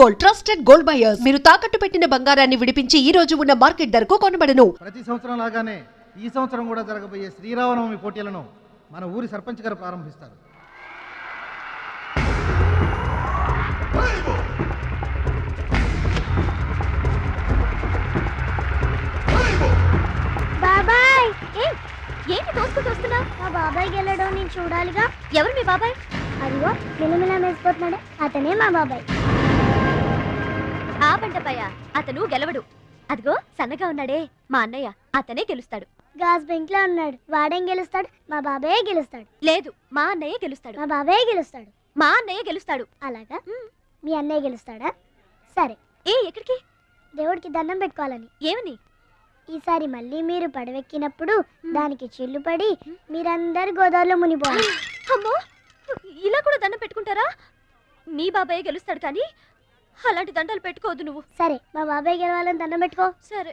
Gold trusted gold buyers మీరు తాకట్టు పెట్టిన బంగారాన్ని విడిపించి ఈ రోజు ఉన్న మార్కెట్ ధరకు కొనబడను. ప్రతి సంవత్సరం లాగానే ఈ సంవత్సరం కూడా జరగబోయే శ్రీరామనవమి పోటీలను మన ఊరి సర్పంచ్ గారు ప్రారంభిస్తారు. బాబాయ్! ఏంటి తోసుకుంటూ వస్తున్నావు మా బాబాయ్ గెలడం నేను చూడాలిగా. ఎవరు మీ బాబాయ్? అదిగో మిలమిలా మెసిపోతున్నాడు అతనే మా బాబాయ్. ఆ బండపయ్య అతను గెలవడు. అదిగో సన్నగా ఉన్నాడే మా అన్నయ్య అతనే గెలుస్తాడు. గాజ్ బెంక్లో ఉన్నాడు వాడేం గెలుస్తాడు? మా బాబాయ్ గెలుస్తాడు. లేదు మా అన్నయ్య గెలుస్తాడు. మా బాబాయ్ గెలుస్తాడు. మా అన్నయ్య గెలుస్తాడు. అలాగా? మీ అన్నయ్య గెలుస్తాడా? సరే. ఏ ఎక్కడికి? దేవుడికి దండం పెట్టుకోవాలని. ఏమని? ఈసారి మళ్ళీ మీరు పడవెక్కినప్పుడు దానికి చిల్లు పడి మీరందరు గోదావరిలో మునిపోవాలి అమ్మో! ఇలా కూడా దండం పెట్టుకుంటారా? మీ బాబాయ్ గెలుస్తాడు కానీ అలాంటి దండాలు పెట్టుకోవద్దు నువ్వు. సరే మా బాబాయ్ గెలవాలని దండం పెట్టుకో. సరే.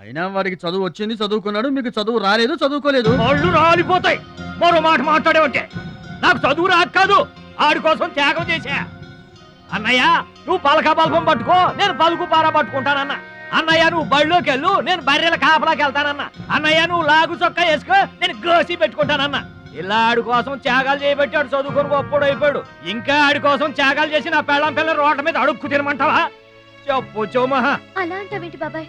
అయినా వాడికి చదువు వచ్చింది చదువుకున్నాడు మీకు చదువు రాలేదు చదువుకోలేదు. కళ్ళు రాలిపోతాయి. మరో మాట మాట్లాడేవంటే నాకు చదువు రాక కాదు ఆడి కోసం త్యాగం చేశా. అన్నయ్య నువ్వు పలక బల్పం పట్టుకో నేను పలుకు పార పట్టుకుంటానన్న. అన్నయ్య నువ్వు బళ్ళోకి వెళ్ళు నేను బర్రెల కాపలాకి వెళ్తానన్న. అన్నయ్య నువ్వు లాగు చొక్కా వేసుకో నేను గోసి పెట్టుకుంటానన్న. ఇలా ఆడి కోసం త్యాగాలు చేయబట్టి ఆడు చదువుకొని గొప్పడు అయిపోయాడు. ఇంకా ఆడి కోసం త్యాగాలు చేసి నా పెళ్ళం పిల్ల రోడ్ల మీద అడుక్కు తినమంటావా? చెప్పు చోమహా అలా అంటావేంటి బాబాయ్?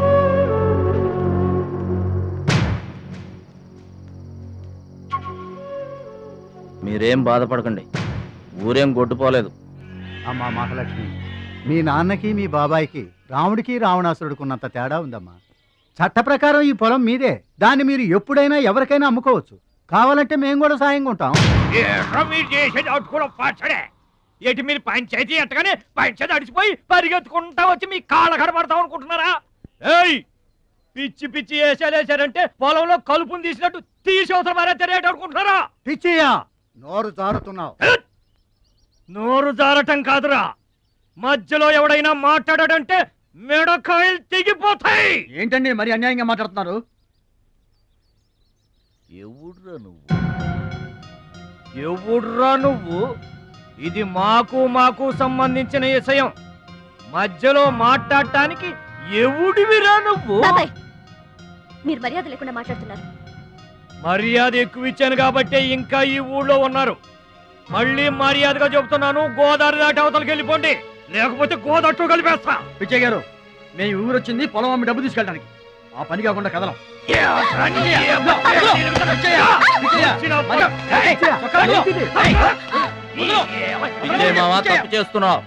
మీరేం బాధపడకండి. ఊరేం గొడ్డుపోలేదు. అమ్మా మహాలక్ష్మి. మీ నాన్నకి మీ బాబాయ్కి రాముడికి రావణాసురుడికి ఉన్నంత తేడా ఉందమ్మా. చట్ట ప్రకారం ఈ పొలం మీదే. దాన్ని మీరు ఎప్పుడైనా ఎవరికైనా అమ్ముకోవచ్చు. కావాలంటే మేము కూడా సాయంగా ఉంటాం. ఏట్రా మీరు చేసేది అటుకుల పచ్చడే. ఏంటి మీరు పంచాయతీ ఎట్టగానే పంచాయతీ అడిచిపోయి పరిగెత్తుకుంటా వచ్చి మీ కాళ్ళ కనబడతాం అనుకుంటున్నారా? ఏయ్! పిచ్చి పిచ్చి వేసేదేశారంటే పొలంలో కలుపుని తీసినట్టు తీసి అవసరం అనుకుంటున్నారా? పిచ్చియా నోరు జారుతున్నావు. నోరు జారటం కాదురా. మధ్యలో ఎవడైనా మాట్లాడాడంటే మెడకాయలు తెగిపోతాయి. ఏంటండి మరి అన్యాయంగా మాట్లాడుతున్నారు? ఎవడురా నువ్వు? ఎవడ్రా నువ్వు? ఇది మాకు మాకు సంబంధించిన విషయం. మధ్యలో మాట్లాడటానికి ఎవడివిరా నువ్వు? బాబాయ్ మీరు మర్యాద లేకుండా మాట్లాడుతున్నారు. మర్యాద ఎక్కువ ఇచ్చాను కాబట్టే ఇంకా ఈ ఊళ్ళో ఉన్నారు. మళ్ళీ మర్యాదగా చెబుతున్నాను గోదావరి దాటి అవతలకి వెళ్ళిపోండి. లేకపోతే గోదట్టు కలిపేస్తా. పిచ్చయ్య గారు మేము ఊరు వచ్చింది పొలం అమ్మి డబ్బు తీసుకెళ్ళడానికి. ఆ పని కాకుండా కదలం. తప్పు చేస్తున్నావు.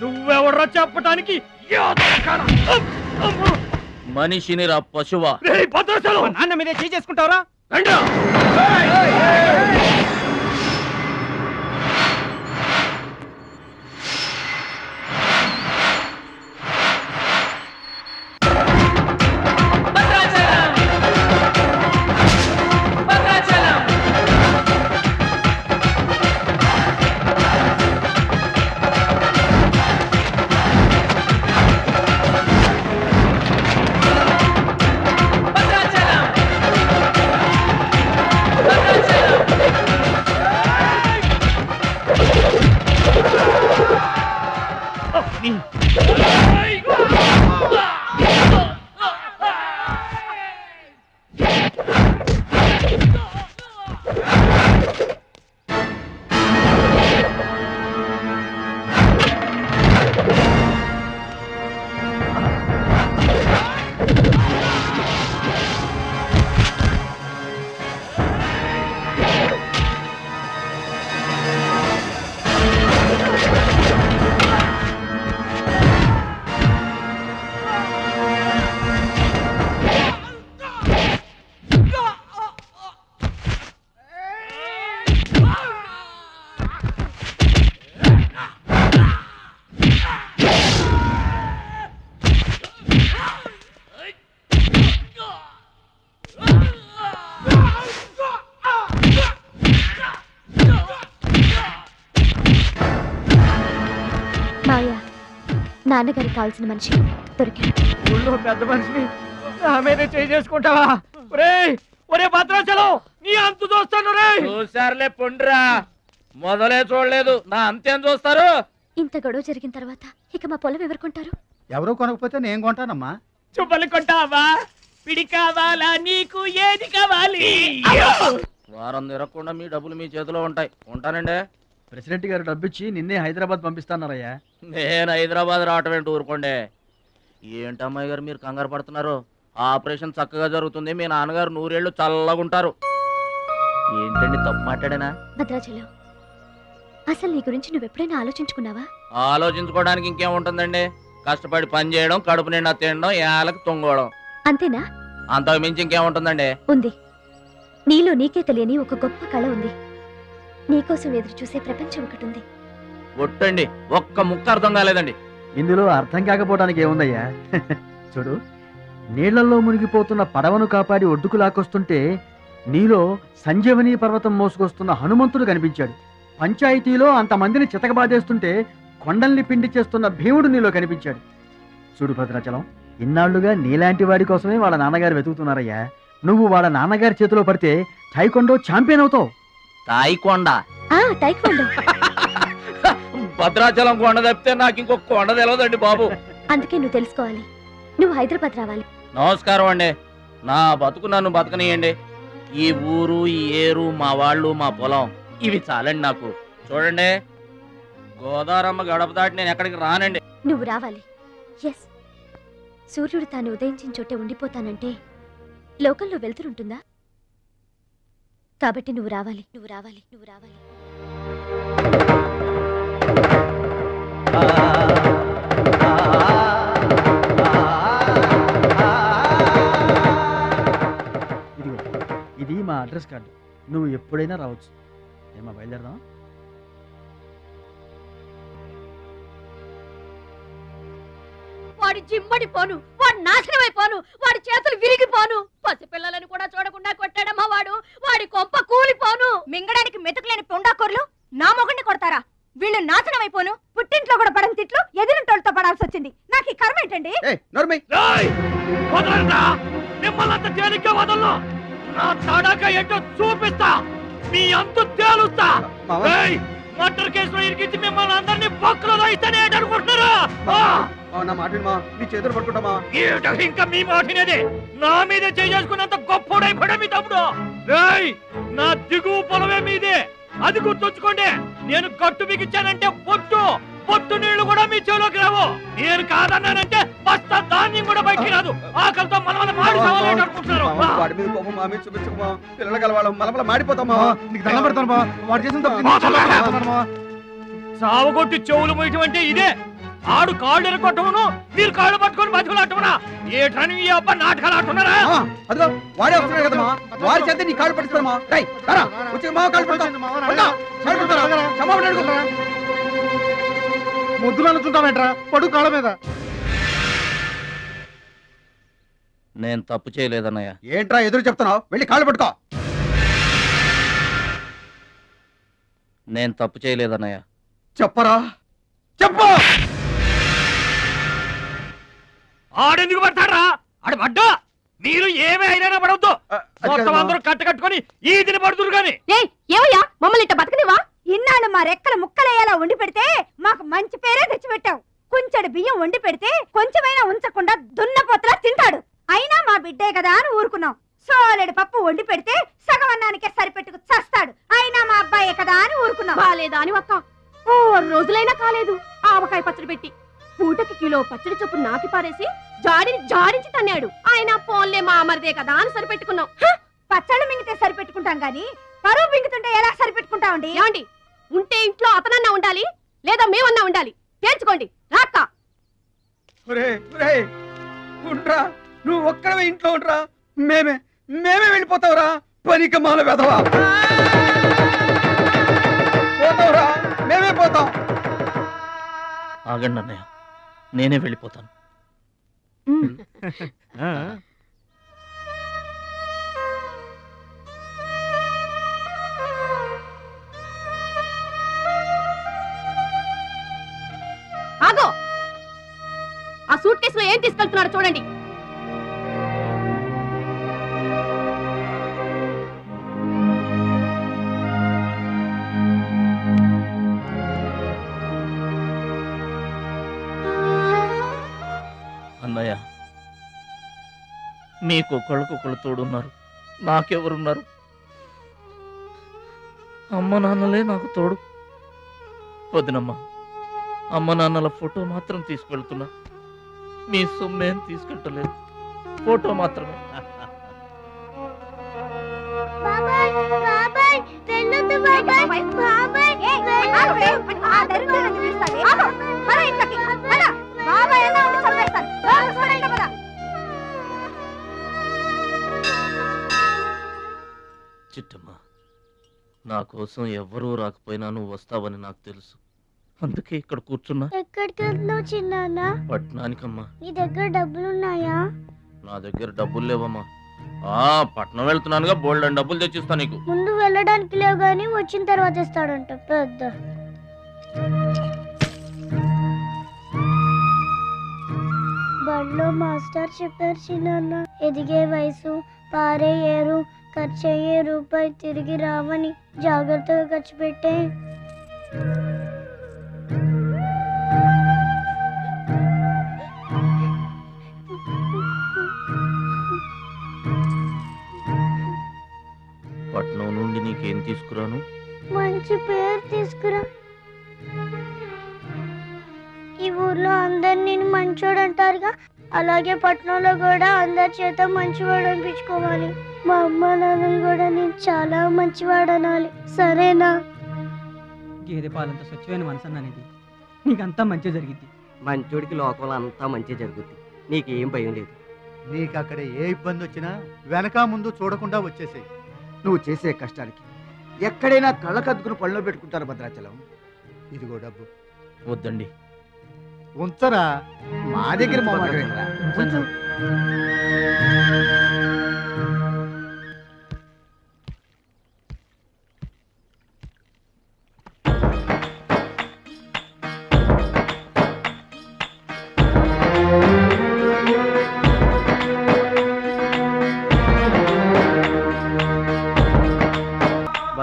నువ్వెవడ్రా చెప్పటానికి? మనిషిని రా పశువా. నాన్న మీదే చేసుకుంటావరా? రండి నాన్నగారికి కావాల్సిన మనిషి దొరికాడు. ఊళ్ళో పెద్ద మనిషిని నా మీద చేయి చేసుకుంటావా? ఒరేయ్ ఒరే భద్రాచలం నీ అంతు చూస్తాను రే చూసారులే పొండ్రా. మొదలే చూడలేదు. నా అంతేం చూస్తారు? ఇంత గొడవ జరిగిన తర్వాత ఇక మా పొలం ఎవరుకుంటారు? ఎవరూ కొనకపోతే నేను కొంటానమ్మా. చుబ్బలు కొంటావా? పిడి కావాలా? నీకు ఏది కావాలి? వారం తిరగకుండా మీ డబ్బులు మీ చేతిలో ఉంటాయి. ఉంటానండి. ప్రెసిడెంట్ గారు డబ్బిచ్చి నిన్నే హైదరాబాద్ పంపిస్తాన్నారయ్యా. నేను హైదరాబాద్ రావటం ఏంటి ఊరుకోండి? ఏంటి అమ్మాయి గారు మీరు కంగారు పడుతున్నారు? ఆపరేషన్ చక్కగా జరుగుతుంది. మీ నాన్నగారు నూరేళ్ళు చల్లగా ఉంటారు ఏంటండి తప్పు మాట్లాడానా? భద్రాచలం అసలు నీ గురించి నువ్వు ఎప్పుడైనా ఆలోచించుకున్నావా? ఆలోచించుకోవడానికి ఇంకేం ఉంటుందండి? కష్టపడి పని చేయడం కడుపు నిండా తినడం ఏళ్ళకి తొంగోవడం. అంతేనా? అంతకు మించి ఇంకేం ఉంటుందండి? ఉంది. నీలో నీకే తెలియని ఒక గొప్ప కళ ఉంది. నీకోసం ఎదురు చూసే ప్రపంచం ఒకటి ఉంది ఒట్టండి ఒక్క ముక్క అర్థం కాలేదండి. ఇందులో అర్థం కాకపోవడానికి ఏముందయ్యా? చూడు నీళ్ళలో మునిగిపోతున్న పడవను కాపాడి ఒడ్డుకు లాక్కొస్తుంటే నీలో సంజీవని పర్వతం మోసుకొస్తున్న హనుమంతుడు కనిపించాడు. పంచాయతీలో అంతమందిని చితకబాదేస్తుంటే కొండల్ని పిండి చేస్తున్న భీముడు నీలో కనిపించాడు. చూడు భద్రాచలం ఇన్నాళ్ళుగా నీలాంటి వాడి కోసమే వాళ్ళ నాన్నగారు వెతుకుతున్నారయ్యా. నువ్వు వాళ్ళ నాన్నగారి చేతిలో పడితే టైకొండో ఛాంపియన్ అవుతావు. తాయికొండ. ఆ టైక్వాండో భద్రాచలం కొండ తప్పితే నాకు ఇంకొక కొండ తెలియదండి బాబు. అందుకే నువ్వు తెలుసుకోవాలి. నువ్వు హైదరాబాద్ రావాలి. నమస్కారం అండి. నా బతుకు నన్ను బతకనియండి. ఈ ఊరు ఈ ఏరు మా వాళ్ళు మా పొలం ఇవి చాలండి నాకు. చూడండి. గోదారమ్మ గడప దాటి నేను ఎక్కడికి రానండి. నువ్వు రావాలి. ఎస్ సూర్యుడు తాను ఉదయించిన చోటే ఉండిపోతానంటే లోకంలో వెళ్తురుంటుందా కాబట్టి నువ్వు రావాలి. నువ్వు రావాలి. నువ్వు రావాలి. ఇదిగో ఇది మా అడ్రస్ కార్డు. నువ్వు ఎప్పుడైనా రావచ్చు. ఏమా బయలుదేరదాం వాడి జిమ్మడి పోను వాడు నాశనం అయిపోను వాడి చేతులు విరిగిపోను. పసిపిల్లలను కూడా చూడకుండా కొట్టాడమ్మా వాడు వాడి కొంప కూలిపోను మింగడానికి మెతుకులేని పొండాకొర్లు నా మొగుడిని కొడతారా? వీళ్ళు నాశనం అయిపోను. పుట్టింట్లో కూడా పడని తిట్లు ఎదిరింటోళ్ళతో పడాల్సి వచ్చింది. నాకు ఈ కర్మ ఏంటండి? రేయ్! వదలండ్రా! మిమ్మల్ని అంత తేలిగ్గా వదలను. నా తడాక ఏంటో చూపిస్తా. మీ అంతు తేలుస్తా. రేయ్! మర్డర్ కేసులో ఇరికించి మిమ్మల్ని అందరినీ పక్కలో ఇస్తానే అనుకుంటున్నారా ఆ! నా మాట వినుమా? నీ చేతులు పట్టుకుంటామా? ఇంకా మీ మాటినదే నా మీద చేసుకున్నంత గొప్పోడైపోయా మీ తమ్ముడు. రేయ్ నా దిగువ పొలమే మీదే. అది గుర్తుంచుకోండి నేను కట్టు బిగించానంటే పొట్టు పొట్టు నీళ్ళు కూడా మీ చెవులోకి రావు. నేను కాదన్నానంటే బస్తా ధాన్యం కూడా బయటికి రాదు. ఆకలితో మన మాడి చావాలని అనుకుంటున్నారు. మావా, వాడి మీద కోపం మా మీద చూపించకమా పిల్లలు కలవాళ్ళం మలమల మాడిపోతామా నీకు దండం పెడతాను బా వాడు చేసిన తప్పు చెవులు మొయటం అంటే ఇదే. ఆడు కాళ్ళు ఎరగొట్టమును మీరు కాళ్ళు పట్టుకొని బతుకులాటమునా ఏటని ఈ అబ్బ నాటకాలు ఆడుతున్నారా ఆ, అదిగో వాడే వస్తున్నాడు కదమ్మా వాడి చేత నీ కాళ్ళు పట్టిస్తామా రై రా వచ్చి మా కాళ్ళు పడతా ముద్దులు అనుకుంటామేట్రా పడు కాళ్ళ మీద. నేను తప్పు చేయలేదన్నయ్య. ఏంట్రా ఎదురు చెప్తున్నావు? వెళ్ళి కాళ్ళు పట్టుకో. నేను తప్పు చేయలేదన్నయ్య. చెప్పరా? చెప్పు! ఆడెందుకు పడతారా ఆడు పడ్డా మీరు ఏమీ అయినా పడవద్దు. మొత్తం. అందరూ కట్ట కట్టుకొని ఈదిని పడుతురు గాని ఏయ్ ఏమయ్యా? మమ్మల్ని ఇట్ట బతకనివా ఇన్నాళ్ళు మా రెక్కల ముక్కలయ్యేలా వండి పెడితే మాకు మంచి పేరే తెచ్చిపెట్టావు. కొంచెడు బియ్యం వండి పెడితే కొంచెమైనా ఉంచకుండా దున్నపోతలా తింటాడు. అయినా మా బిడ్డే కదా అని ఊరుకున్నాం. సోలెడు పప్పు వండి పెడితే సగం అన్నానికే సరిపెట్టుకు చస్తాడు. అయినా మా అబ్బాయే కదా అని ఊరుకున్నాం. బాలేదా అని ఒక్క ఓ రోజులైనా కాలేదు. ఆవకాయ పచ్చడి పెట్టి. పూటకి కిలో పచ్చడి చొప్పున నాకి పారేసి జాడిని జాడించి తన్నాడు. ఆయన పోన్లే మా అమరిదే కదా అని సరిపెట్టుకున్నాం. పచ్చళ్ళు మింగితే సరిపెట్టుకుంటాం గాని పరువు మింగుతుంటే ఎలా సరిపెట్టుకుంటామండి? ఏమండి? ఉంటే ఇంట్లో అతనన్నా ఉండాలి లేదా మేమన్నా ఉండాలి? తేల్చుకోండి. రాక్క ఉండ్రా. నువ్వు ఒక్కడవే ఇంట్లో ఉండ్రా. మేమే మేమే వెళ్ళిపోతావురా. పనికి మాల వెధవా. పోతావురా. మేమే పోతాం. ఆగండి అన్నయ్య. నేనే వెళ్ళిపోతాను. ఆగో. ఏం తీసుకెళ్తున్నారో చూడండి. మీకు ఒకళ్ళకొకళ్ళు తోడున్నారు. నాకెవరున్నారు? అమ్మ నాన్నలే నాకు తోడు. వదినమ్మ అమ్మ నాన్నల ఫోటో మాత్రం తీసుకెళ్తున్నా. మీ సొమ్మేం తీసుకెళ్ళలేదు ఫోటో మాత్రమే. బాబాయ్. చిట్టమ్మ నా కోసం ఎవ్వరూ రాకపోయినా నువ్వు వస్తావని నాకు తెలుసు. అందుకే ఇక్కడ కూర్చున్నా. ఎక్కడికి వెళ్తున్నావు చిన్నాన్న? పట్నానికమ్మా. నీ దగ్గర డబ్బులున్నాయా? నా దగ్గర డబ్బులు లేవమ్మా. ఆ పట్నం వెళ్తున్నానుగా బోల్డ్ అని డబ్బులు తెచ్చిస్తా నీకు. ముందు వెళ్ళడానికి లేవు కానీ వచ్చిన తర్వాత ఇస్తాడంట పెద్ద. బడిలో మాస్టర్ చెప్పారు చిన్నాన్న ఎదిగే వయసు పారే ఏరు ఖర్చు అయ్యే రూపాయి తిరిగి రావని జాగ్రత్తగా ఖర్చు పెట్టే. పట్నం నుండి నీకేం తీసుకురాను? మంచి పేరు తీసుకురా. ఈ ఊర్లో అందరు నేను మంచోడు అంటారుగా అలాగే పట్టణంలో కూడా అందరి చేత మంచివాడు అనిపించుకోవాలి. మా అమ్మ నాన్నలు కూడా నేను చాలా మంచివాడు అనాలి సరేనా? గేదె పాలంత స్వచ్ఛమైన మనసు అనేది నీకంతా మంచి జరిగింది మంచోడికి లోకంలో అంతా మంచి జరుగుద్ది. నీకేం భయం లేదు. నీకు అక్కడ ఏ ఇబ్బంది వచ్చినా వెనక ముందు చూడకుండా వచ్చేసేయ్. నువ్వు చేసే కష్టానికి ఎక్కడైనా కళ్ళకద్దుకుని పళ్ళలో పెట్టుకుంటారు భద్రాచలం. ఇదిగో డబ్బు. వద్దండి. ఉంచరా? మా దగ్గర మొహమాటమేంట్రా? ఉంచు.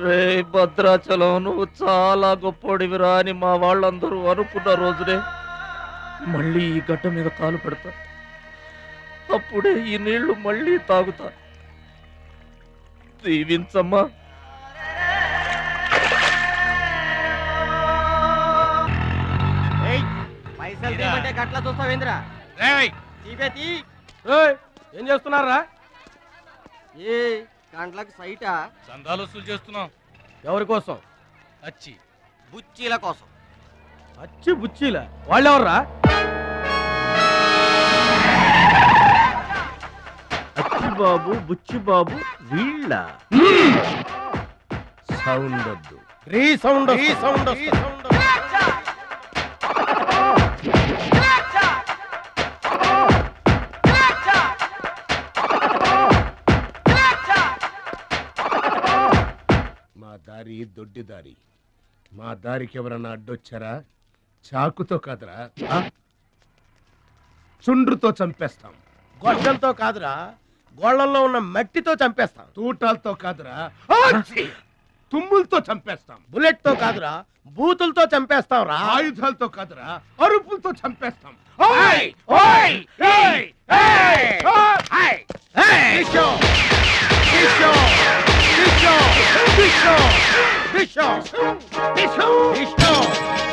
రే భద్రాచలం నువ్వు చాలా గొప్పోడివిరా అని మా వాళ్ళందరూ అనుకున్న రోజునే మళ్ళీ ఈ గడ్డ మీద కాలు పెడతా అప్పుడే ఈ నీళ్ళు మళ్ళీ తాగుతా దీవించమ్మా. పైసలు తీయమంటే గట్ల చూస్తావేంద్రా? తీపేతి ఏం చేస్తున్నారా? ఏ గంటలకు సైటా? చందాలు వసూలు చేస్తున్నాం. ఎవరి కోసం? అచ్చి. బుచ్చీల కోసం. అచ్చి బుచ్చిల? వాళ్ళెవర్రా? అచ్చి బాబు బుచ్చి బాబు వీళ్ళ? సౌండ్ వద్దు రీ సౌండ్ రీ సౌండ్ దొడ్డి దారి మా దారికి ఎవరన్నా అడ్డొచ్చారా చాకుతో కాదురా చుండ్రుతో చంపేస్తాం గొడ్డలతో కాదురా గోళ్ళలో ఉన్న మట్టితో చంపేస్తాం తూటాలతో కాదురా తుమ్ములతో చంపేస్తాం బుల్లెట్తో కాదురా బూతులతో చంపేస్తాం రా ఆయుధాలతో కాదురా అరుపులతో చంపేస్తాం ఓయ్! ఓయ్! ఏయ్! ఏయ్! ఆ! ఏయ్! ఏయ్! నిశ్శో! నిశ్శో! నిశ్శో! నిశ్శో! Fisch auf! Fisch auf! Fisch auf!